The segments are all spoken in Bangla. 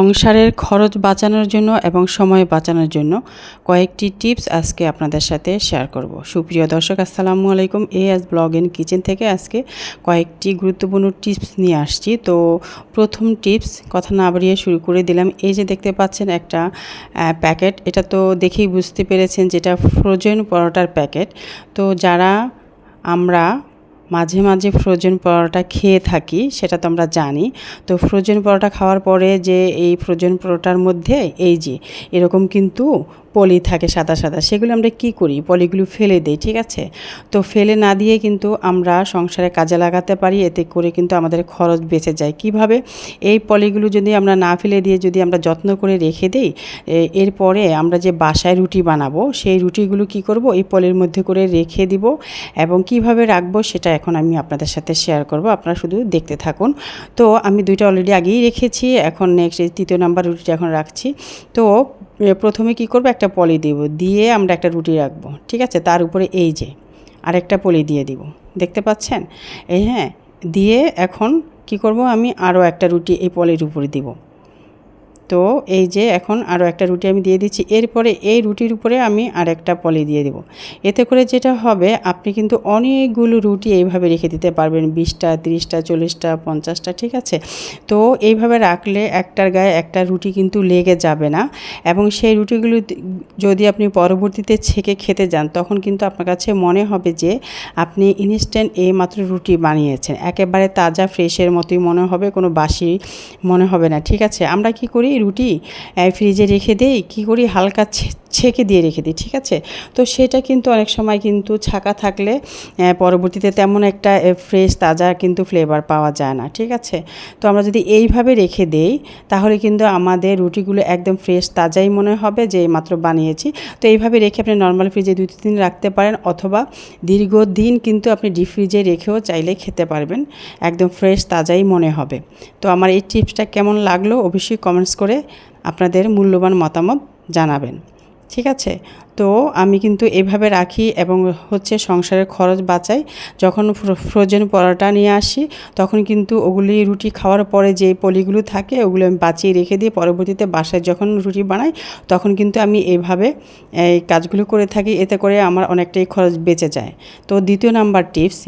সংসারের খরচ বাঁচানোর জন্য এবং সময় বাঁচানোর জন্য কয়েকটি টিপস আজকে আপনাদের সাথে শেয়ার করব। সুপ্রিয় দর্শক, আসসালামু আলাইকুম। A S blog in kitchen থেকে আজকে কয়েকটি গুরুত্বপূর্ণ টিপস নিয়ে আসছি। তো প্রথম টিপস, কথা না বাড়িয়ে শুরু করে দিলাম। এই যে দেখতে পাচ্ছেন একটা প্যাকেট, এটা তো দেখেই বুঝতে পেরেছেন যেটা ফ্রোজেন পরোটার প্যাকেট। তো যারা, আমরা মাঝে মাঝে ফ্রোজেন পরোটা খেয়ে থাকি, সেটা তো আমরা জানি। তো ফ্রোজেন পরোটা খাওয়ার পরে যে এই ফ্রোজেন পরোটার মধ্যে, এই যে, এরকম কিন্তু পলি থাকে সাদা সাদা, সেগুলো আমরা কি করি? পলিগুলো ফেলে দিই, ঠিক আছে? তো ফেলে না দিয়ে কিন্তু আমরা সংসারে কাজে লাগাতে পারি, এতে করে কিন্তু আমাদের খরচ বেঁচে যায়। কীভাবে? এই পলিগুলো যদি আমরা না ফেলে দিয়ে যদি আমরা যত্ন করে রেখে দিই এরপরে আমরা যে বাসায় রুটি বানাবো, সেই রুটিগুলো কি করব? এই পলির মধ্যে করে রেখে দিব এবং কীভাবে রাখব সেটা এখন আমি আপনাদের সাথে শেয়ার করব। আপনারা শুধু দেখতে থাকুন। তো আমি দুইটা অলরেডি আগেই রেখেছি, এখন নেক্সট তৃতীয় নাম্বার রুটিটা এখন রাখছি। তো প্রথমে কি করব? একটা পলি দিব, দিয়ে আমরা একটা রুটি রাখব, ঠিক আছে? তার উপরে এই যে, আরেকটা পলি দিয়ে দিব, দেখতে পাচ্ছেন? এই হ্যাঁ দিয়ে এখন কি করব আমি? আরও একটা রুটি এই পলির উপরে দিব। তো এই যে এখন আরও একটা রুটি আমি দিয়ে দিচ্ছি। এরপরে এই রুটির উপরে আমি আর একটা পলি দিয়ে দেব। এতে করে যেটা হবে, আপনি কিন্তু অনেকগুলো রুটি এইভাবে রেখে দিতে পারবেন, বিশটা, তিরিশটা, চল্লিশটা, পঞ্চাশটা, ঠিক আছে? তো এইভাবে রাখলে একটার গায়ে একটা রুটি কিন্তু লেগে যাবে না এবং সেই রুটিগুলো যদি আপনি পরবর্তীতে ছেঁকে খেতে যান, তখন কিন্তু আপনার কাছে মনে হবে যে আপনি ইনস্ট্যান্ট এই মাত্র রুটি বানিয়েছেন। একেবারে তাজা, ফ্রেশের মতোই মনে হবে, কোনো বাসি মনে হবে না, ঠিক আছে? আমরা কি করি? রুটি ফ্রিজে রেখে দেই কী করি হালকা ছেঁকে দিয়ে রেখে দিই, ঠিক আছে? তো সেটা কিন্তু অনেক সময় কিন্তু ছাকা থাকলে পরবর্তীতে তেমন একটা ফ্রেশ তাজা কিন্তু ফ্লেভার পাওয়া যায় না, ঠিক আছে? তো আমরা যদি এইভাবে রেখে দেই, তাহলে কিন্তু আমাদের রুটিগুলো একদম ফ্রেশ তাজাই মনে হবে যে মাত্র বানিয়েছি। তো এইভাবে রেখে আপনি নর্মাল ফ্রিজে দুই তিন দিন রাখতে পারেন, অথবা দীর্ঘদিন কিন্তু আপনি ডিপ ফ্রিজে রেখেও চাইলে খেতে পারবেন, একদম ফ্রেশ তাজাই মনে হবে। তো আমার এই টিপসটা কেমন লাগল, অবশ্যই কমেন্টস করে আপনাদের মূল্যবান মতামত জানাবেন। ঠিক আছে? তো আমি কিন্তু এভাবে রাখি এবং হচ্ছে সংসারের খরচ বাঁচাই। যখন ফ্রোজেন পরোটা নিয়ে আসি, তখন কিন্তু ওগুলি রুটি খাওয়ার পরে যে পলিগুলো থাকে, ওগুলো আমি বাঁচিয়ে রেখে দিয়ে পরবর্তীতে বাসায় যখন রুটি বানাই, তখন কিন্তু আমি এইভাবে এই কাজগুলো করে থাকি। এতে করে আমার অনেকটাই খরচ বেঁচে যায়। তো দ্বিতীয় নাম্বার টিপস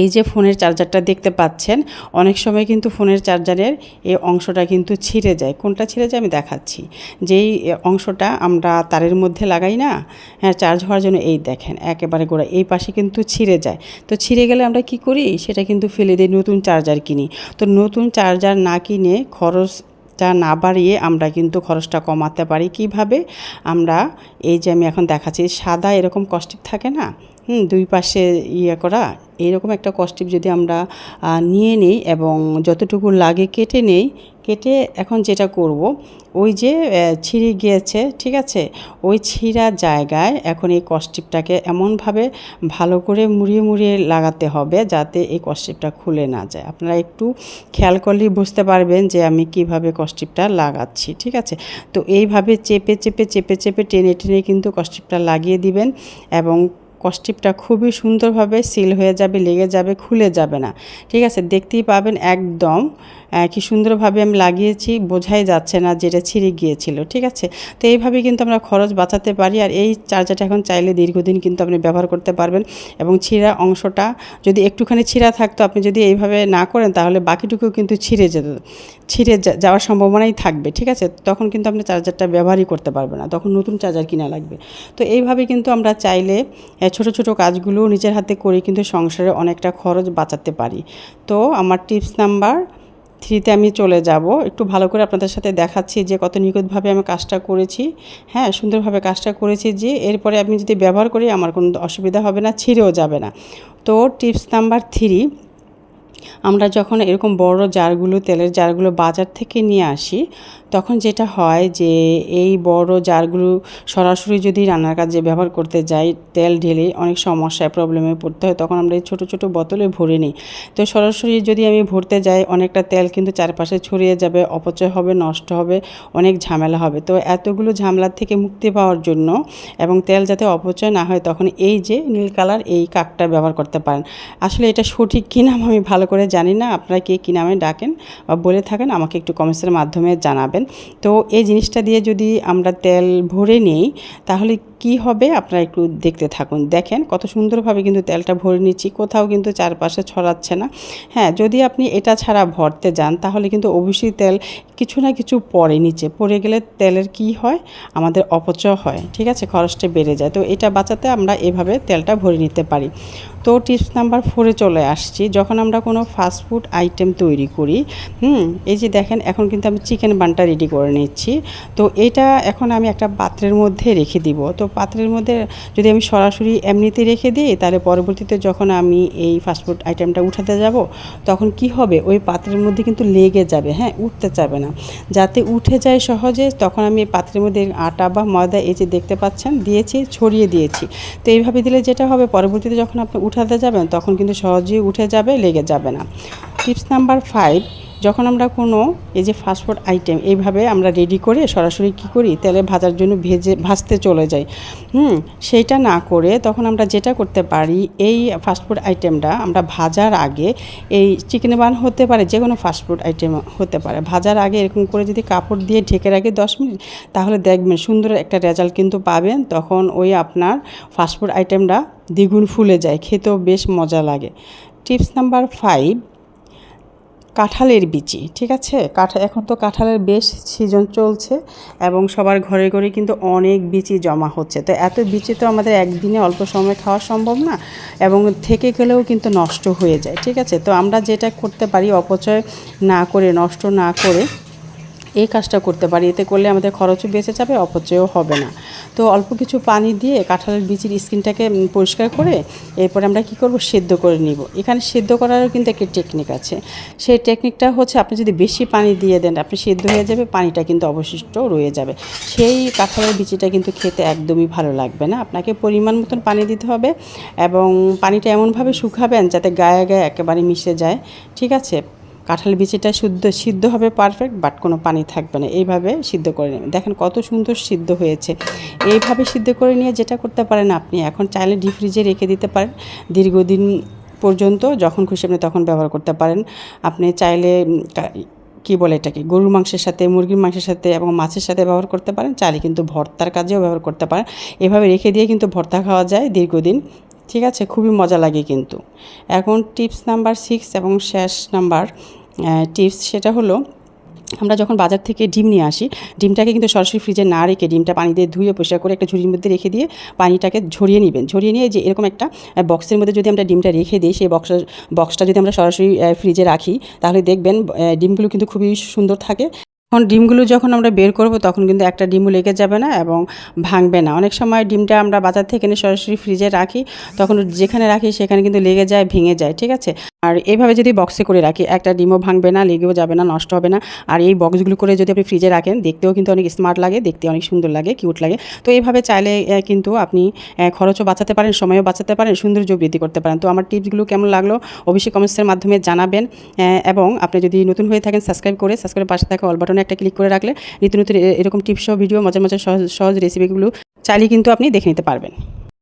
এই যে ফোনের চার্জারটা দেখতে পাচ্ছেন, অনেক সময় কিন্তু ফোনের চার্জারের এই অংশটা কিন্তু ছিঁড়ে যায়। কোনটা ছিঁড়ে যায় আমি দেখাচ্ছি। যেই অংশটা আমরা তারের মধ্যে লাগাই না হ্যাঁ চার্জ হওয়ার জন্য এই দেখেন, একেবারে গোড়া এই পাশে কিন্তু ছিঁড়ে যায়। তো ছিঁড়ে গেলে আমরা কি করি? সেটা কিন্তু ফেলে দিই নতুন চার্জার কিনি। তো নতুন চার্জার না কিনে খরচ টা না বাড়িয়ে আমরা কিন্তু খরচটা কমাতে পারি। কীভাবে? আমরা এই যে আমি এখন দেখাচ্ছি, সাদা এরকম কস্টিপ থাকে না হুম, দুই পাশে ইয়ে করা, এরকম একটা কস্টিপ যদি আমরা নিয়ে নিই এবং যতটুকু লাগে কেটে নেই, কেটে এখন যেটা করব, ওই যে ছিঁড়ে গিয়েছে, ঠিক আছে? ওই ছিঁড়া জায়গায় এখন এই কস্টিপটাকে এমনভাবে ভালো করে মুড়িয়ে মুড়িয়ে লাগাতে হবে যাতে এই কস্টিপটা খুলে না যায়। আপনারা একটু খেয়াল করলেই বুঝতে পারবেন যে আমি কীভাবে কস্টিপটা লাগাচ্ছি, ঠিক আছে? তো এইভাবে চেপে চেপে চেপে চেপে টেনে টেনে কিন্তু কস্টিপটা লাগিয়ে দিবেন এবং কস্টিপটা খুবই সুন্দরভাবে সিল হয়ে যাবে, লেগে যাবে, খুলে যাবে না। ঠিক আছে, দেখতেই পাবেন একদম কি সুন্দরভাবে আমি লাগিয়েছি, বোঝাই যাচ্ছে না যেটা ছিঁড়ে গিয়েছিল, ঠিক আছে? তো এইভাবে কিন্তু আমরা খরচ বাঁচাতে পারি আর এই চার্জারটা এখন চাইলে দীর্ঘদিন কিন্তু আপনি ব্যবহার করতে পারবেন এবং ছিঁড়া অংশটা যদি একটুখানি ছিঁড়া থাকতো, আপনি যদি এইভাবে না করেন তাহলে বাকিটুকু কিন্তু ছিঁড়ে যেত, ছিঁড়ে যাওয়ার সম্ভাবনাই থাকবে, ঠিক আছে? তখন কিন্তু আপনি চার্জারটা ব্যবহারই করতে পারবেন না, তখন নতুন চার্জার কিনা লাগবে। তো এইভাবে কিন্তু আমরা চাইলে ছোট ছোট কাজগুলো নিজের হাতে করে কিন্তু সংসারে অনেকটা খরচ বাঁচাতে পারি। তো আমার টিপস নাম্বার থ্রিতে আমি চলে যাব। একটু ভালো করে আপনাদের সাথে দেখাচ্ছি যে কত নিখুঁতভাবে আমি কাজটা করেছি। হ্যাঁ সুন্দরভাবে কাজটা করেছি যে এরপরে আমি যদি ব্যবহার করি আমার কোনো অসুবিধা হবে না, ছিঁড়েও যাবে না। তো টিপস নাম্বার থ্রি, আমরা যখন এরকম বড় জারগুলো, তেলের জারগুলো বাজার থেকে নিয়ে আসি তখন যেটা হয় যে এই বড় জারগুলো সরাসরি যদি রান্নার কাজে ব্যবহার করতে যাই, তেল ঢেলে অনেক সমস্যায় প্রবলেমে পড়তে হয়, তখন আমরা এই ছোটো ছোটো বোতলে ভরে নিই। তো সরাসরি যদি আমি ভরতে যাই, অনেকটা তেল কিন্তু চারপাশে ছড়িয়ে যাবে, অপচয় হবে, নষ্ট হবে, অনেক ঝামেলা হবে। তো এতগুলো ঝামেলার থেকে মুক্তি পাওয়ার জন্য এবং তেল যাতে অপচয় না হয়, তখন এই যে নীল কালার এই কাকটা ব্যবহার করতে পারেন। আসলে এটা সঠিক কী নাম আমি ভালো করে জানি না। আপনারা কে কী নামে ডাকেন বা বলে থাকেন, আমাকে একটু কমেন্টসের মাধ্যমে জানাবেন। তো এই জিনিসটা দিয়ে যদি আমরা তেল ভরে নিই তাহলে কি হবে? আপনারা একটু দেখতে থাকুন। দেখেন কত সুন্দরভাবে কিন্তু তেলটা ভরে নিচ্ছি। কোথাও কিন্তু চারপাশে ছড়াচ্ছে না। হ্যাঁ যদি আপনি এটা ছাড়া ভরতে যান, তাহলে কিন্তু অবশ্যই তেল কিছু না কিছু পড়ে নিচে। পড়ে গেলে তেলের কি হয়? আমাদের অপচয় হয়। ঠিক আছে? খরচটা বেড়ে যায়। তো এটা বাঁচাতে আমরা এভাবে তেলটা ভরে নিতে পারি। তো টিপস নাম্বার ফোরে চলে আসছি। যখন আমরা কোনো ফাস্টফুড আইটেম তৈরি করি, হুম, এই যে দেখেন, এখন কিন্তু আমি চিকেন বানটা রেডি করে নিচ্ছি। তো এটা এখন আমি একটা পাত্রের মধ্যে রেখে দিব। তো পাত্রের মধ্যে যদি আমি সরাসরি এমনিতে রেখে দিই, তাহলে পরবর্তীতে যখন আমি এই ফাস্টফুড আইটেমটা উঠাতে যাব, তখন কি হবে? ওই পাত্রের মধ্যে কিন্তু লেগে যাবে হ্যাঁ উঠতে চাবে না। যাতে উঠে যায় সহজে, তখন আমি পাত্রের মধ্যে আটা বা ময়দা এই যে দেখতে পাচ্ছেন, দিয়েছি, ছড়িয়ে দিয়েছি। তো এইভাবে দিলে যেটা হবে, পরবর্তীতে যখন আপনি উঠাতে যাবেন, তখন কিন্তু সহজেই উঠে যাবে, লেগে যাবে না। টিপস নাম্বার ফাইভ যখন আমরা কোনো এই যে ফাস্টফুড আইটেম এইভাবে আমরা রেডি করে সরাসরি কি করি? তেলে ভাজার জন্য ভেজে, ভাজতে চলে যাই। হুম, সেইটা না করে তখন আমরা যেটা করতে পারি, এই ফাস্টফুড আইটেমটা আমরা ভাজার আগে এই চিকেন বান হতে পারে যে কোনো ফাস্টফুড আইটেম হতে পারে। ভাজার আগে এরকম করে যদি কাপড় দিয়ে ঢেকে রাখি দশ মিনিট, তাহলে দেখবেন সুন্দর একটা রেজাল্ট কিন্তু পাবেন। তখন ওই আপনার ফাস্টফুড আইটেমটা দ্বিগুণ ফুলে যায়, খেতেও বেশ মজা লাগে। টিপস নাম্বার ফাইভ কাঁঠালের বিচি, ঠিক আছে? কাঁঠাল এখন তো কাঁঠালের বেশ সিজন চলছে এবং সবার ঘরে ঘরে কিন্তু অনেক বিচি জমা হচ্ছে। তো এত বিচি তো আমাদের একদিনে অল্প সময় খাওয়া সম্ভব না এবং থেকে গেলেও কিন্তু নষ্ট হয়ে যায়, ঠিক আছে? তো আমরা যেটা করতে পারি, অপচয় না করে, নষ্ট না করে এই কাজটা করতে পারি। এতে করলে আমাদের খরচও বেঁচে যাবে, অপচয়ও হবে না। তো অল্প কিছু পানি দিয়ে কাঁঠালের বীজের স্কিনটাকে পরিষ্কার করে এরপরে আমরা কি করব, সেদ্ধ করে নিব। এখানে সেদ্ধ করারও কিন্তু একটি টেকনিক আছে। সেই টেকনিকটা হচ্ছে আপনি যদি বেশি পানি দিয়ে দেন, আপনি সেদ্ধ হয়ে যাবে, পানিটা কিন্তু অবশিষ্ট রয়ে যাবে। সেই কাঁঠালের বিচিটা কিন্তু খেতে একদমই ভালো লাগবে না। আপনাকে পরিমাণ মতন পানি দিতে হবে এবং পানিটা এমনভাবে শুকাবেন যাতে গায়ে গায়ে একেবারে মিশে যায়। ঠিক আছে? কাঁঠাল বিচিটা শুদ্ধ, সিদ্ধ হবে পারফেক্ট বাট কোনো পানি থাকবে না। এইভাবে সিদ্ধ করে নেবেন। দেখেন কত সুন্দর সিদ্ধ হয়েছে। এইভাবে সিদ্ধ করে নিয়ে যেটা করতে পারেন আপনি, এখন চাইলে ডিপ ফ্রিজে রেখে দিতে পারেন। দীর্ঘদিন পর্যন্ত যখন খুশি আপনি তখন ব্যবহার করতে পারেন। আপনি চাইলে কী বলে এটাকে, গরুর মাংসের সাথে, মুরগির মাংসের সাথে এবং মাছের সাথে ব্যবহার করতে পারেন। চাইলে কিন্তু ভর্তার কাজেও ব্যবহার করতে পারেন। এভাবে রেখে দিয়ে কিন্তু ভর্তা খাওয়া যায় দীর্ঘদিন। ঠিক আছে? খুবই মজা লাগে কিন্তু। এখন টিপস নাম্বার সিক্স এবং শেষ নাম্বার টিপস সেটা হলো, আমরা যখন বাজার থেকে ডিম নিয়ে আসি, ডিমটাকে কিন্তু সরাসরি ফ্রিজে না রেখে ডিমটা পানি দিয়ে ধুয়ে পরিষ্কার করে একটা ঝুড়ির মধ্যে রেখে দিয়ে পানিটাকে ঝরিয়ে নেবেন। ঝরিয়ে নিয়ে যে এরকম একটা বক্সের মধ্যে যদি আমরা ডিমটা রেখে দিই, সেই বক্স বক্সটা যদি আমরা সরাসরি ফ্রিজে রাখি, তাহলে দেখবেন ডিমগুলো কিন্তু খুবই সুন্দর থাকে। এখন ডিমগুলো যখন আমরা বের করব, তখন কিন্তু একটা ডিমও লেগে যাবে না এবং ভাঙবে না। অনেক সময় ডিমটা আমরা বাজার থেকে এনে সরাসরি ফ্রিজে রাখি, তখন যেখানে রাখি সেখানে কিন্তু লেগে যায়, ভেঙে যায়, ঠিক আছে? আর এইভাবে যদি বক্সে করে রাখি, একটা ডিমও ভাঙবে না, লেগেও যাবে না, নষ্ট হবে না। আর এই বক্সগুলো করে যদি আপনি ফ্রিজে রাখেন, দেখতেও কিন্তু অনেক স্মার্ট লাগে, দেখতে অনেক সুন্দর লাগে কিউট লাগে। তো এইভাবে চাইলে কিন্তু আপনি খরচও বাঁচাতে পারেন, সময়ও বাঁচাতে পারেন, সৌন্দর্য বৃদ্ধি করতে পারেন। তো আমার টিপসগুলো কেমন লাগল, অবশ্যই কমেন্টসের মাধ্যমে জানাবেন। এবং আপনি যদি নতুন হয়ে থাকেন সাবস্ক্রাইব করে সাবস্ক্রাইব পাশে থাকা অল বাটনে একটা ক্লিক করে রাখলে, নিত্য নতুন এরকম টিপস ভিডিও মজার মজার সহজ সহজ রেসিপিগুলো চাইলে কিন্তু আপনি দেখে নিতে পারবেন।